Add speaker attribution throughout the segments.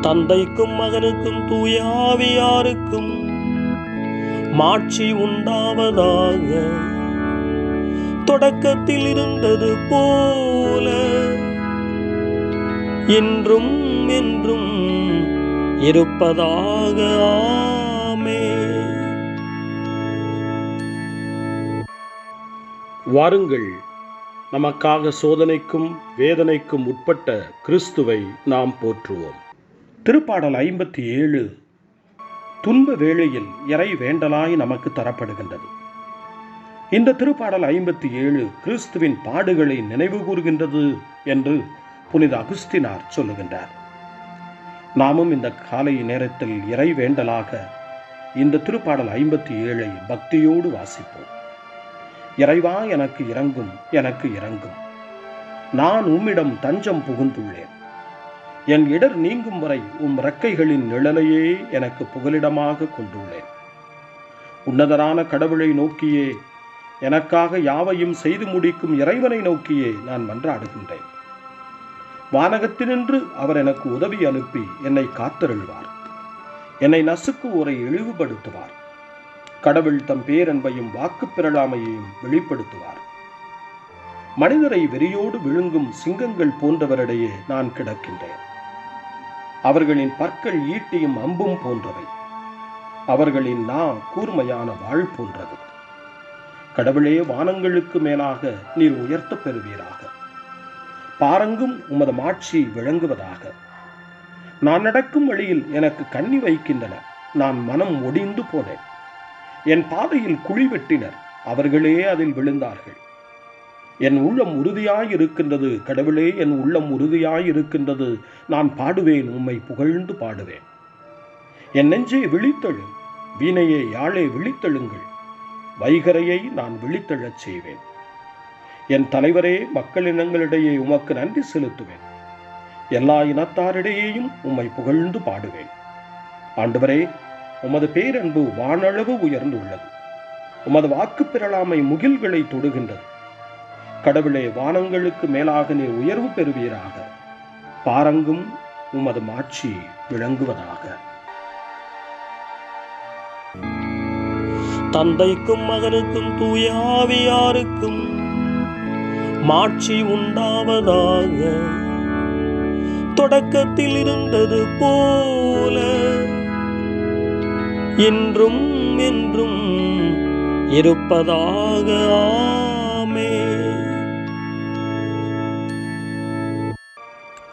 Speaker 1: தந்தைக்கும் மகனுக்கும் தூயாவியாருக்கும் மாட்சி உண்டாவதாக. தொடக்கத்தில் இருந்தது போல இன்றும் என்றும் இருப்பதாக. ஆமே. வாருங்கள் நமக்காக சோதனைக்கும் வேதனைக்கும் உட்பட்ட கிறிஸ்துவை நாம் போற்றுவோம். திருப்பாடல் ஐம்பத்தி ஏழு துன்ப வேளையில் இறை வேண்டலாய் நமக்கு தரப்படுகின்றது. இந்த திருப்பாடல் ஐம்பத்தி ஏழு கிறிஸ்துவின் பாடுகளை நினைவு கூறுகின்றது என்று புனித அகுஸ்தினார் சொல்லுகின்றார். நாமும் இந்த காலை நேரத்தில் இறை வேண்டலாக இந்த திருப்பாடல் ஐம்பத்தி ஏழை பக்தியோடு வாசிப்போம். இறைவா எனக்கு இறங்கும் எனக்கு இறங்கும். நான் உம்மிடம் தஞ்சம் புகுந்துள்ளேன். என் இடர் நீங்கும் வரை உம் ரெக்கைகளின் நிழலையே எனக்கு புகலிடமாக கொண்டுள்ளேன். உன்னதரான கடவுளை நோக்கியே எனக்காக யாவையும் செய்து முடிக்கும் இறைவனை நோக்கியே நான் மன்றாடுகின்றேன். வானகத்தினின்று அவர் எனக்கு உதவி அனுப்பி என்னை காத்தருள்வார். என்னை நசுக்குவோரை இழிவுபடுத்துவார். கடவுள் தம் பேரன்பையும் வாக்கு பிறழாமையையும் வெளிப்படுத்துவார். மனிதரை வெறியோடு விழுங்கும் சிங்கங்கள் போன்றவரிடையே நான் கிடக்கின்றேன். அவர்களின் பற்கள் ஈட்டியும் அம்பும் போன்றவை. அவர்களின் நா கூர்மையான வாழ் போன்றது. கடவுளே வானங்களுக்கு மேலாக நீர் உயர்த்த பெறுவீராக. பாரங்கும் உமது மாட்சி விளங்குவதாக. நான் நடக்கும் வழியில் எனக்கு கண்ணி வைக்கின்றன. நான் மனம் ஒடிந்து போனேன். என் பாதையில் குழி வெட்டினர். அவர்களே அதில் விழுந்தார்கள். என் உள்ளம் உறுதியாயிருக்கின்றது. கடவுளே என் உள்ளம் உறுதியாயிருக்கின்றது. நான் பாடுவேன் உம்மை புகழ்ந்து பாடுவேன். என் நெஞ்சே விழித்தெழு வீணையை யாழே விழித்தெழுங்கள். வைகரையை நான் விழித்தெழச் செய்வேன். என் தலைவரே மக்களினங்களிடையே உமக்கு நன்றி செலுத்துவேன். எல்லா இனத்தாரிடையேயும் உம்மை புகழ்ந்து பாடுவேன். ஆண்டவரே உமது பேரன்பு வானளவு உயர்ந்துள்ளது. உமது வாக்கு பெறலாமை முகில்களை தொடுகின்றது. கடவுளே வானங்களுக்கு மேலாக நீர் உயர்வு பெறுவீராக. பாரங்கும் உமது மாட்சி விளங்குவதாக.
Speaker 2: தந்தைக்கும் மகனுக்கும் தூயாவியாருக்கும் மாட்சி உண்டாவதாக. தொடக்கத்தில் இருந்தது போல இன்றும் என்றும் இருப்பதாக.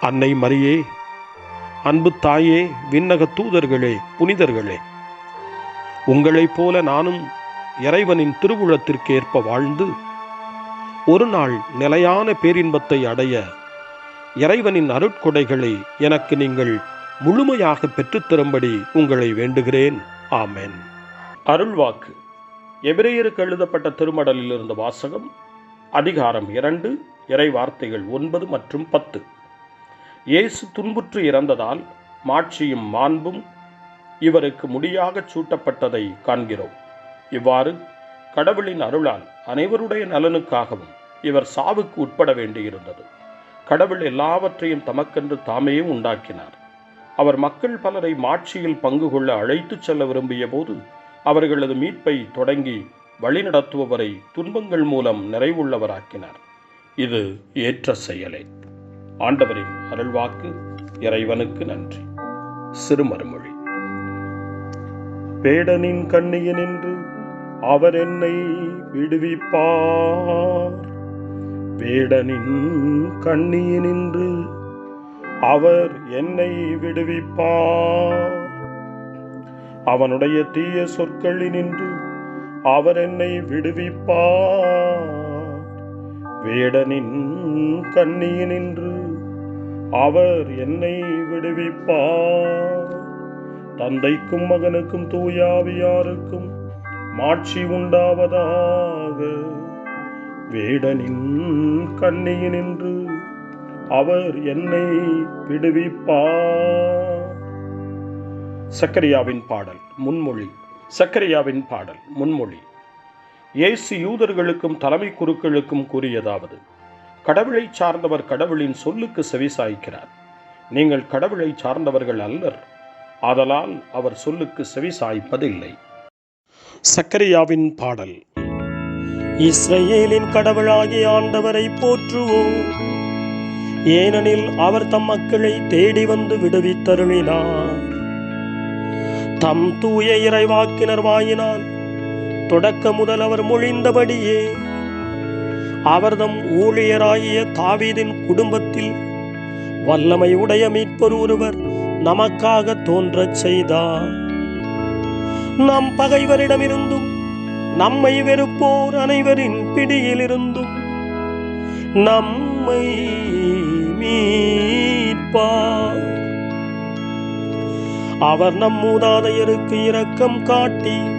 Speaker 1: அன்னை மரியே அன்பு தாயே விண்ணக தூதர்களே புனிதர்களே உங்களைப் போல நானும் இறைவனின் திருவுளத்திற்கு ஏற்ப வாழ்ந்து ஒரு நாள் நிலையான பேரின்பத்தை அடைய இறைவனின் அருட்கொடைகளை எனக்கு நீங்கள் முழுமையாக பெற்றுத்தரும்படி உங்களை வேண்டுகிறேன். ஆமேன். அருள்வாக்கு. எபிரேயருக்கு எழுதப்பட்ட திருமடலில் இருந்த வாசகம் அதிகாரம் இரண்டு இறை வார்த்தைகள் ஒன்பது மற்றும் பத்து. இயேசு துன்புற்று இறந்ததால் மாட்சியும் மாண்பும் இவருக்கு முடியாகச் சூட்டப்பட்டதை காண்கிறோம். இவ்வாறு கடவுளின் அருளால் அனைவருடைய நலனுக்காகவும் இவர் சாவுக்கு உட்பட வேண்டியிருந்தது. கடவுள் எல்லாவற்றையும் தமக்கென்று தாமே உண்டாக்கினார். அவர் மக்கள் பலரை மாட்சியில் பங்கு கொள்ள அழைத்துச் செல்ல விரும்பிய போது அவர்களது மீட்பை தொடங்கி வழிநடத்துபவரை துன்பங்கள் மூலம் நிறைவுள்ளவராக்கினார். இது ஏற்ற செயலே. ஆண்டவரின் அருள்வாக்கு இறைவனுக்கு நன்றி. சிறுமறுமொழி. பேடனின் கண்ணியனின்று அவர் என்னை விடுவிப்பார். வேடனின் கண்ணியினின்று அவர் என்னை விடுவிப்பார். அவனுடைய தீய சொற்களினின்று அவர் என்னை விடுவிப்பார். வேடனின் கண்ணியினின்று அவர் என்னை விடுவிப்பார். தந்தைக்கும் மகனுக்கும் தூயாவியாருக்கும் மாட்சி உண்டாவதாக. வேடனின் கண்ணியினின்று அவர் என்னை விடுவிப்பார். சக்கரியாவின் பாடல் முன்மொழி. சக்கரியாவின் பாடல் முன்மொழி. இயேசு யூதர்களுக்கும் தலைமை குருக்களுக்கும் கூறியதாவது கடவுளை சார்ந்தவர் கடவுளின் சொல்லுக்கு செவிசாய்க்கிறார். நீங்கள் கடவுளை சார்ந்தவர்கள் அல்லர். ஆதலால் அவர் சொல்லுக்கு செவிசாய்ப்பதில்லை. சக்கரியாவின் பாடல்
Speaker 2: இஸ்ரேலின் கடவுளாகிய ஆண்டவரை போற்றுவோம். ஏனெனில் அவர் தம் மக்களை தேடி வந்து விடுவித்தருளினார். தம் தூய இறைவாக்கினர் வாயினால் தொடக்க முதல் அவர் மொழிந்தபடியே. அவர்தம் ஊழியராகிய தாவீதின் குடும்பத்தில் வல்லமை உடைய மீட்பர் ஒருவர் நமக்காக தோன்றச் செய்தார். நம் பகைவரிடமிருந்தும் நம்மை வெறுப்போர் அனைவரின் பிடியிலிருந்தும் நம்மை மீட்பார். அவர் நம் மூதாதையருக்கு இரக்கம் காட்டி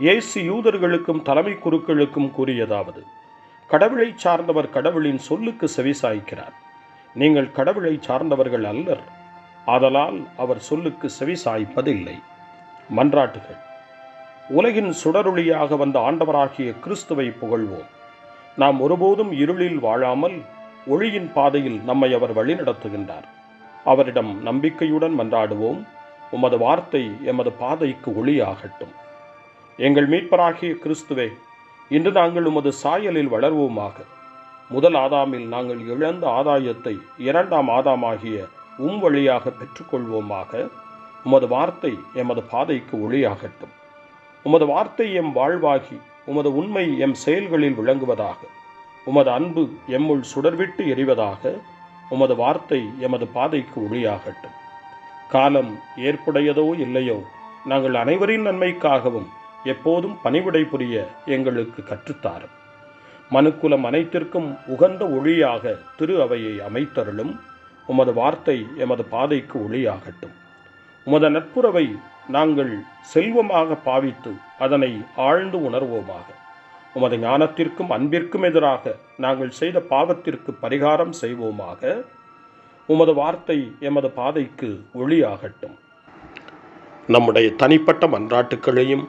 Speaker 1: இயேசு யூதர்களுக்கும் தலைமை குருக்களுக்கும் கூறியதாவது கடவுளை சார்ந்தவர் கடவுளின் சொல்லுக்கு செவிசாய்க்கிறார். நீங்கள் கடவுளை சார்ந்தவர்கள் அல்லர். ஆதலால் அவர் சொல்லுக்கு செவிசாய்ப்பதில்லை. மன்றாட்டுகள். உலகின் சுடரொளியாக வந்த ஆண்டவராகிய கிறிஸ்துவை புகழ்வோம். நாம் ஒருபோதும் இருளில் வாழாமல் ஒளியின் பாதையில் நம்மை அவர் வழிநடத்துகின்றார். அவரிடம் நம்பிக்கையுடன் மன்றாடுவோம். உமது வார்த்தை எமது பாதைக்கு ஒளியாகட்டும். எங்கள் மீட்பராகிய கிறிஸ்துவே இன்று நாங்கள் உமது சாயலில் வளர்வோமாக. முதல் ஆதாமில் நாங்கள் இழந்த ஆதாயத்தை இரண்டாம் ஆதாமாகிய உம் வழியாக பெற்றுக்கொள்வோமாக. உமது வார்த்தை எமது பாதைக்கு ஒளியாகட்டும். உமது வார்த்தை எம் வாழ்வாகி உமது உண்மை எம் செயல்களில் விளங்குவதாக. உமது அன்பு எம்முள் சுடர்விட்டு எரிவதாக. உமது வார்த்தை எமது பாதைக்கு ஒளியாகட்டும். காலம் ஏற்புடையதோ இல்லையோ நாங்கள் அனைவரின் நன்மைக்காகவும் எப்போதும் பணிவிடை புரிய எங்களுக்கு கற்றுத்தாரும். மனுக்குலம் அனைத்திற்கும் உகந்த ஒளியாக திரு அவையை அமைத்தருளும். உமது வார்த்தை எமது பாதைக்கு ஒளியாகட்டும். உமது நட்புறவை நாங்கள் செல்வமாக பாவித்து அதனை ஆழ்ந்து உணர்வோமாக. உமது ஞானத்திற்கும் அன்பிற்கும் எதிராக நாங்கள் செய்த பாவத்திற்கு பரிகாரம் செய்வோமாக. உமது வார்த்தை எமது பாதைக்கு ஒளியாகட்டும். நம்முடைய தனிப்பட்ட மன்றாட்டுக்களையும்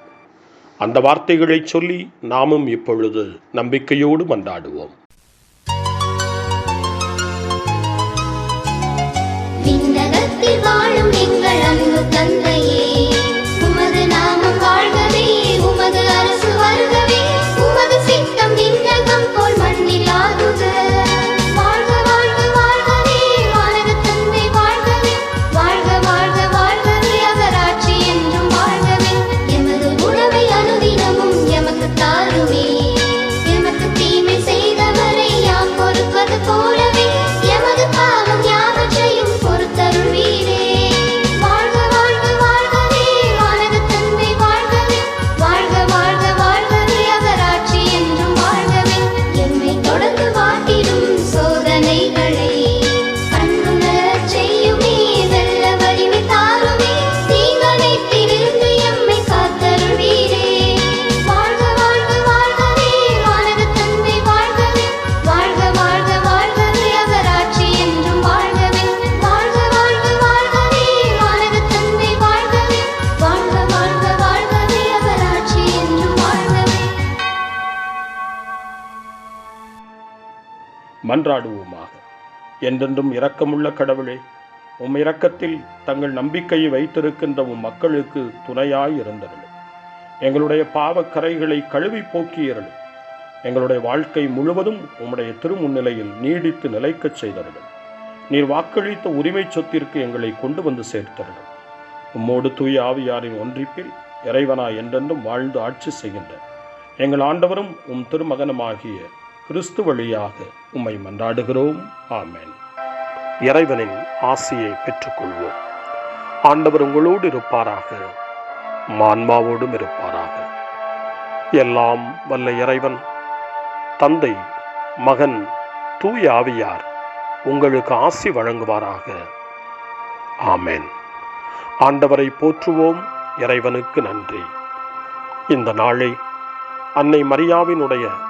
Speaker 1: அந்த வார்த்தைகளை சொல்லி நாமும் இப்பொழுது நம்பிக்கையோடு மன்றாடுவோம்.
Speaker 3: வாழும் எங்கள் அன்பு தந்தையே
Speaker 1: மன்றாடுவோமாக. என்றென்றும் இரக்கமுள்ள கடவுளே உம் இரக்கத்தில் தங்கள் நம்பிக்கையை வைத்திருக்கின்ற உம் மக்களுக்கு துணையாய் இருந்தருளும் எங்களுடைய பாவக்கரைகளை கழுவி போக்கியருளும் எங்களுடைய வாழ்க்கை முழுவதும் உம்முடைய திருமுன்னிலையில் நீடித்து நிலைக்கச் செய்தருளும் நீர் வாக்களித்த உரிமை சொத்திற்கு எங்களை கொண்டு வந்து சேர்த்தருளும் உம்மோடு தூய ஆவியாரின் ஒன்றிப்பில் இறைவனா என்றென்றும் வாழ்ந்து ஆட்சி செய்கின்ற எங்கள் ஆண்டவரும் உம் திருமகனமாகிய கிறிஸ்து வழியாக உம்மை மன்றாடுகிறோம். ஆமேன். இறைவனின் ஆசியை பெற்றுக்கொள்வோம். ஆண்டவர் உங்களோடு இருப்பாராக. மான்மாவோடும் இருப்பாராக. எல்லாம் வல்ல இறைவன் தந்தை மகன் தூய ஆவியார் உங்களுக்கு ஆசி வழங்குவாராக. ஆமேன். ஆண்டவரை போற்றுவோம். இறைவனுக்கு நன்றி. இந்த நாளை அன்னை மரியாவினுடைய